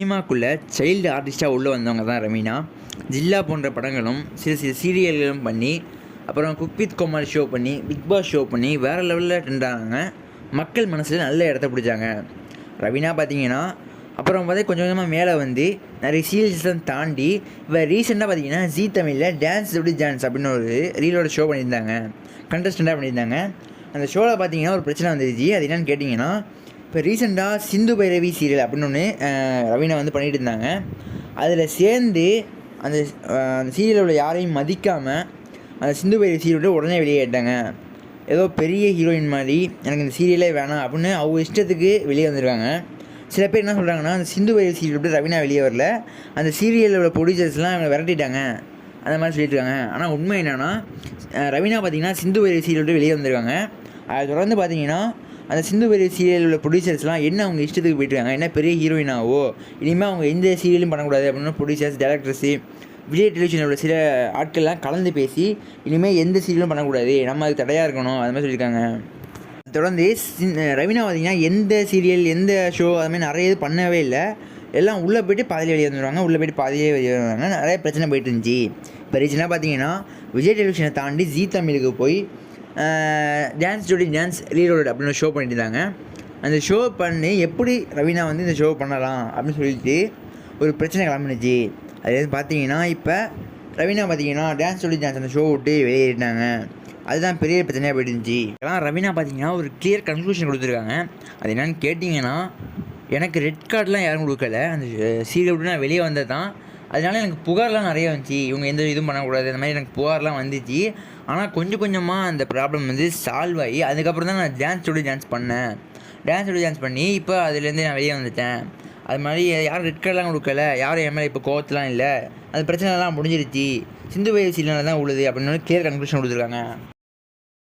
சினிமாக்குள்ளே child ஆர்டிஸ்ட்டாக உள்ளே வந்தவங்க தான் ரமீனா. ஜில்லா போன்ற படங்களும் சிறு சிறு சீரியல்களும் பண்ணி அப்புறம் குக் வித் கோமாளி ஷோ பண்ணி பிக் பாஸ் ஷோ பண்ணி வேறு லெவலில் ட்ரெண்டானாங்க மக்கள் மனசில் நல்ல இடத்த பிடிச்சாங்க. ரவீனா பார்த்தீங்கன்னா அப்புறம் பார்த்தா கொஞ்சம் கொஞ்சமாக மேலே வந்து நிறைய சீரியல்ஸ்லாம் தாண்டி இப்போ ரீசெண்டாக பார்த்தீங்கன்னா ஜீ தமிழில் டான்ஸ் எப்படி டான்ஸ் அப்படின்னு ஒரு ரீலோட ஷோ பண்ணியிருந்தாங்க. கண்டஸ்டண்ட்டாக பண்ணியிருந்தாங்க. அந்த ஷோவில் பார்த்தீங்கன்னா ஒரு பிரச்சனை வந்துருச்சு. அது என்னென்னு கேட்டிங்கன்னா இப்போ ரீசெண்டாக சிந்து பைரவி சீரியல் அப்படின்னு ஒன்று ரவீனா வந்து பண்ணிகிட்டு இருந்தாங்க. அதில் சேர்ந்து அந்த அந்த சீரியலில் உள்ள யாரையும் மதிக்காமல் அந்த சிந்து பைரவி சீரியல் விட்டு உடனே வெளியேட்டாங்க ஏதோ பெரிய ஹீரோயின் மாதிரி எனக்கு இந்த சீரியலே வேணாம் அப்படின்னு அவங்க இஷ்டத்துக்கு வெளியே வந்திருக்காங்க. சில பேர் என்ன சொல்கிறாங்கன்னா அந்த சிந்து பைரவி சீரியல் விட்டு ரவீனா வெளியே வரல. அந்த சீரியலில் உள்ள ப்ரொடியூசர்ஸ்லாம் அவங்க விரட்டிட்டாங்க. அந்த மாதிரி சொல்லிட்டு இருக்காங்க. ஆனால் உண்மை என்னென்னா ரவீனா பார்த்தீங்கன்னா சிந்து பைரவி சீரியல் விட்டு வெளியே வந்திருக்காங்க. அதை தொடர்ந்து பார்த்தீங்கன்னா அந்த சிந்து பெரிய சீரியலில் உள்ள ப்ரொடியூசர்ஸ்லாம் என்ன அவங்க இஷ்டத்துக்கு போயிட்டுருக்காங்க? என்ன பெரிய ஹீரோயினாவோ இனிமேல் அவங்க எந்த சீரியலும் பண்ணக்கூடாது அப்படின்னா ப்ரொடியூசர்ஸ் டேரக்டர்ஸு விஜய் டெலிவிஷனில் உள்ள சில ஆட்கள்லாம் கலந்து பேசி இனிமேல் எந்த சீரியலும் பண்ணக்கூடாது நம்ம அதுக்கு தடையாக இருக்கணும் அது மாதிரி சொல்லியிருக்காங்க. தொடர்ந்து ரவீனா பார்த்தீங்கன்னா எந்த சீரியல் எந்த ஷோ அது மாதிரி நிறைய இது பண்ணவே இல்லை. எல்லாம் உள்ளே போயிட்டு பாதியில் வெளியே வந்துடுவாங்க உள்ளே போயிட்டு பாதியிலே வெளியே வருவாங்க. நிறைய பிரச்சனை போயிட்டு இருந்துச்சு. இப்போ ரீசெண்டாக பார்த்தீங்கன்னா விஜய் டெலிவிஷனை தாண்டி ஜீ தமிழுக்கு போய் டான்ஸ் ஜோடி டான்ஸ் ரீலோட் அப்படின்னு ஷோ பண்ணிட்டு அந்த ஷோ பண்ணி எப்படி ரவீனா வந்து இந்த ஷோ பண்ணலாம் அப்படின்னு சொல்லிட்டு ஒரு பிரச்சனை கிளம்பினுச்சு. அது வந்து பார்த்தீங்கன்னா இப்போ ரவீனா பார்த்தீங்கன்னா டான்ஸ் ஜோடி டான்ஸ் அந்த ஷோ விட்டு வெளியேறிட்டாங்க. அதுதான் பெரிய பிரச்சனையாக போயிட்டு இருந்துச்சு. இதெல்லாம் ரவீனா பார்த்தீங்கன்னா ஒரு கிளியர் கன்க்ளூஷன் கொடுத்துருக்காங்க. அது என்னன்னு கேட்டிங்கன்னா எனக்கு ரெட் கார்டெலாம் யாரும் கொடுக்கல. அந்த சீரியல் விட்டு நான் வெளியே வந்தது தான் அதனால எனக்கு புகார்லாம் நிறைய வந்துச்சு. இவங்க எந்த இதுவும் பண்ணக்கூடாது. அந்த மாதிரி எனக்கு புகார்லாம் வந்துச்சு. ஆனால் கொஞ்சம் கொஞ்சமாக அந்த ப்ராப்ளம் வந்து சால்வ் ஆகி அதுக்கப்புறம் தான் நான் டான்ஸ் ஸ்டுடியோ டான்ஸ் பண்ணேன். டான்ஸ் ஸ்டுடியோ டான்ஸ் பண்ணி இப்போ அதுலேருந்து நான் வெளியே வந்துட்டேன். அது மாதிரி யாரும் ரெட் கார்டெலாம் கொடுக்கல. யாரும் என் மேலே இப்போ கோவத்தெலாம் இல்லை. அது பிரச்சனைலாம் முடிஞ்சிருச்சு. சிந்து வயசு தான் உழுது அப்படின்னு கிளியர் கன்க்ளூஷன் கொடுத்துருக்காங்க.